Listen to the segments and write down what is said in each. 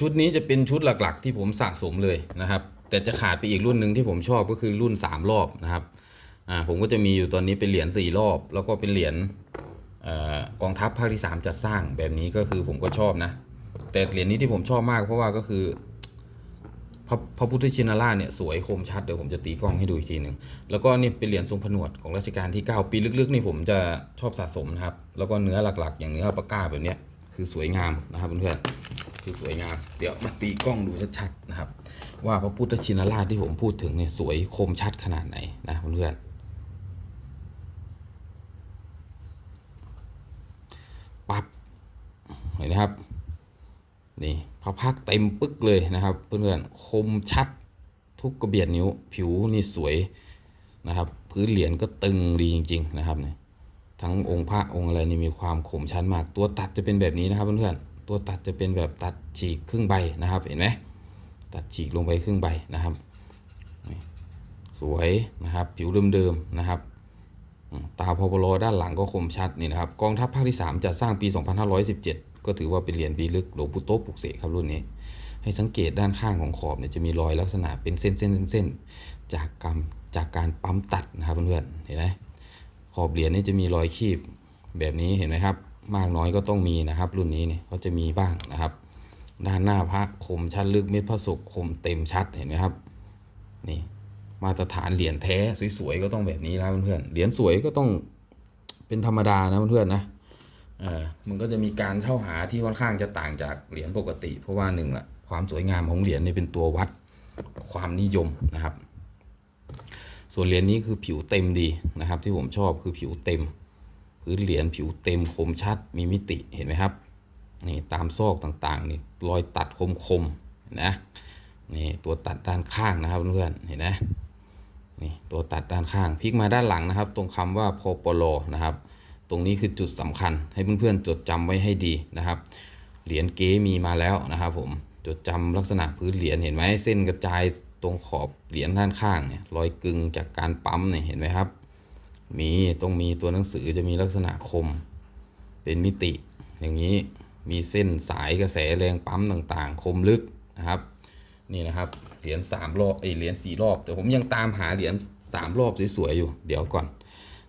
ชุดนี้จะเป็นชุดหลักๆ ที่ผมสะสมเลยนะครับ แต่จะขาดไปอีกรุ่นหนึ่งที่ผมชอบก็คือรุ่น 3 รอบนะครับอ่าผมก็จะมีอยู่ตอนนี้เป็นเหรียญ4รอบ แล้วก็เป็นเหรียญกองทัพภาคที่ 3 จัดสร้างแบบนี้ก็คือผมก็ชอบนะ แต่เหรียญนี้ที่ผมชอบมากเพราะว่าก็คือพระพระพุทธชินราชเนี่ยสวยคมชัดเดี๋ยวผมจะตีกล้องให้ดูอีกทีหนึ่งแล้วก็นี่เป็นเหรียญทรงผนวดของรัชกาลที่ 9 ปีลึกๆนี่ผมจะชอบสะสมนะครับ แล้วก็เนื้อหลักๆ อย่างเนื้อปาก้าแบบเนี้ย คือสวยงามนะครับเพื่อนๆคือสวยงาม เดี๋ยวมาตีกล้องดูชัดๆนะครับ ว่าพระพุทธชินราชที่ผมพูดถึงเนี่ยสวยคมชัดขนาดไหนนะเพื่อนๆปั๊บเห็นไหมครับนี่พระพักเต็มปึ๊กเลยนะครับ เพื่อนๆคมชัดทุกกระเบียดนิ้วผิวนี่สวยนะครับ พื้นเหรียญก็ตึงดีจริง ๆ นะครับเนี่ย ทั้งองค์พระองค์อะไรนี่มีความคมชัดมาก ตัวตัดจะเป็นแบบนี้นะครับเพื่อนๆตัวตัดจะเป็นแบบตัดฉีกครึ่งใบนะครับเห็นไหมตัดฉีกลงไปครึ่งใบนะครับ สวยนะครับผิวเดิมๆนะครับตาพอปลด้านหลังก็คมชัดนี่นะครับกองทัพภาคที่ 3จะสร้างปี 2517 ก็ถือว่าเป็นเหรียญปีลึกหลวงปู่โต๊ะปลุกเสกครับรุ่นนี้ ให้สังเกตด้านข้างของขอบเนี่ยจะมีรอยลักษณะเป็นเส้นเส้นเส้นๆจากกรรมจากการปั๊มตัดนะครับเพื่อนๆเห็นไหม ขอบเหรียญนี่จะมีรอยคีบแบบนี้เห็นไหมครับ มากน้อยก็ต้องมีนะครับ รุ่นนี้เนี่ยก็จะมีบ้างนะครับ ด้านหน้าพระคมชัดลึกเม็ดพระศุกคมเต็มชัดเห็นไหมครับนี่มาตรฐานเหรียญแท้สวยๆก็ต้องแบบนี้นะครับเพื่อนๆเหรียญสวยก็ต้องเป็นธรรมดานะเพื่อนๆนะเออมันก็จะมีการเช่าหาที่ค่อนข้างจะต่างจากเหรียญปกติ เพราะว่าหนึ่งละความสวยงามของเหรียญนี่เป็นตัววัดความนิยมนะครับ ส่วนเหรียญนี้คือผิวเต็มดีนะครับ ที่ผมชอบคือผิวเต็มพื้นเหรียญผิวเต็มคมชัดมีมิติเห็นไหมครับนี่ตามซอกต่างๆนี่รอยตัดคมๆนะนี่ตัวตัดด้านข้างนะครับเพื่อนๆเห็นไหมนี่ตัวตัดด้านข้างพลิกมาด้านหลังนะครับ ตรงคำว่าพปลนะครับ ตรงนี้คือจุดสำคัญให้เพื่อนๆจดจำไว้ให้ดีนะครับ เหรียญเก๊มีมาแล้วนะครับผมจดจำลักษณะพื้นเหรียญเห็นไหมเส้นกระจาย ตรงขอบเหรียญด้านข้างเนี่ยรอยกึงจากการปั๊มเนี่ยเห็นไหมครับ มีต้องมีตัวหนังสือจะมีลักษณะคม เป็นมิติ อย่างนี้มีเส้นสายกระแสแรงปั๊มต่างๆ คมลึกนะครับนี่นะครับเหรียญสามรอบไอเหรียญสี่รอบ แต่ผมยังตามหาเหรียญสามรอบสวยๆอยู่ เดี๋ยวก่อน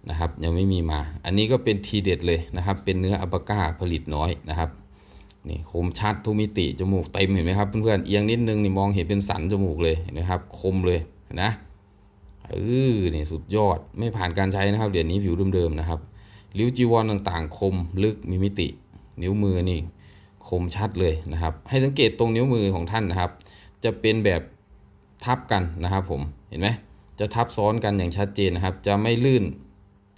นะครับ ยังไม่มีมา อันนี้ก็เป็นทีเด็ดเลยนะครับ เป็นเนื้ออัปก้าผลิตน้อยนะครับ นี่คมชัดทุกมิติจมูกเต็มเห็นไหมครับเพื่อนๆเอียงนิดนึงนี่มองเห็นเป็นสันจมูกเลยเห็นไหมครับ คมเลยนนะเออนี่สุดยอดไม่ผ่านการใช้นะครับเหรียญนี้ผิวเดิมๆนะครับริ้วจีวรต่างๆ คมลึกมีมิติ นิ้วมือนี่คมชัดเลยนะครับ ให้สังเกตตรงนิ้วมือของท่านนะครับ จะเป็นแบบทับกันนะครับผมเห็นไหมจะทับซ้อนกันอย่างชัดเจนนะครับ จะไม่ลื่น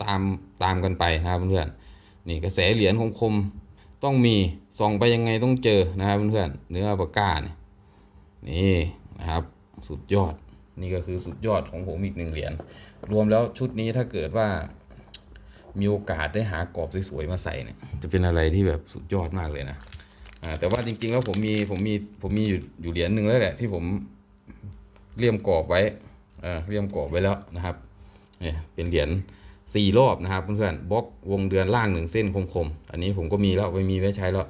ตามตามกันไปนะครับเพื่อนๆนี่กระแสเหรียญคมๆ ต้องมีส่องไปยังไงต้องเจอนะครับเพื่อนๆเนื้อปากกาเนี่ยนี่นะครับสุดยอดนี่ก็คือสุดยอดของผมอีกหนึ่งเหรียญรวมแล้วชุดนี้ถ้าเกิดว่ามีโอกาสได้หากรอบสวยๆมาใส่เนี่ยจะเป็นอะไรที่แบบสุดยอดมากเลยนะอ่าแต่ว่าจริงๆแล้วผมมีผมมีผมมีอยู่อยู่เหรียญหนึ่งแล้วแหละที่ผมเลี่ยมกรอบไว้เออเลี่ยมกรอบไว้แล้วนะครับเนี่ยเป็นเหรียญ สี่รอบนะครับเพื่อนๆบล็อกวงเดือนล่างหนึ่งเส้นคมๆ อันนี้ผมก็มีแล้วไม่มีไว้ใช้แล้ว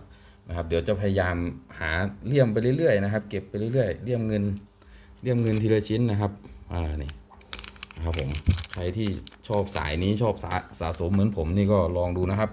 นะครับเดี๋ยวจะพยายามหาเลี่ยมไปเรื่อยๆนะครับ เก็บไปเรื่อยๆเลี่ยมเงินเลี่ยมเงินทีละชิ้นนะครับอ่านี่นะครับผมใครที่ชอบสายนี้ชอบสะสะสมเหมือนผมนี่ก็ลองดูนะครับ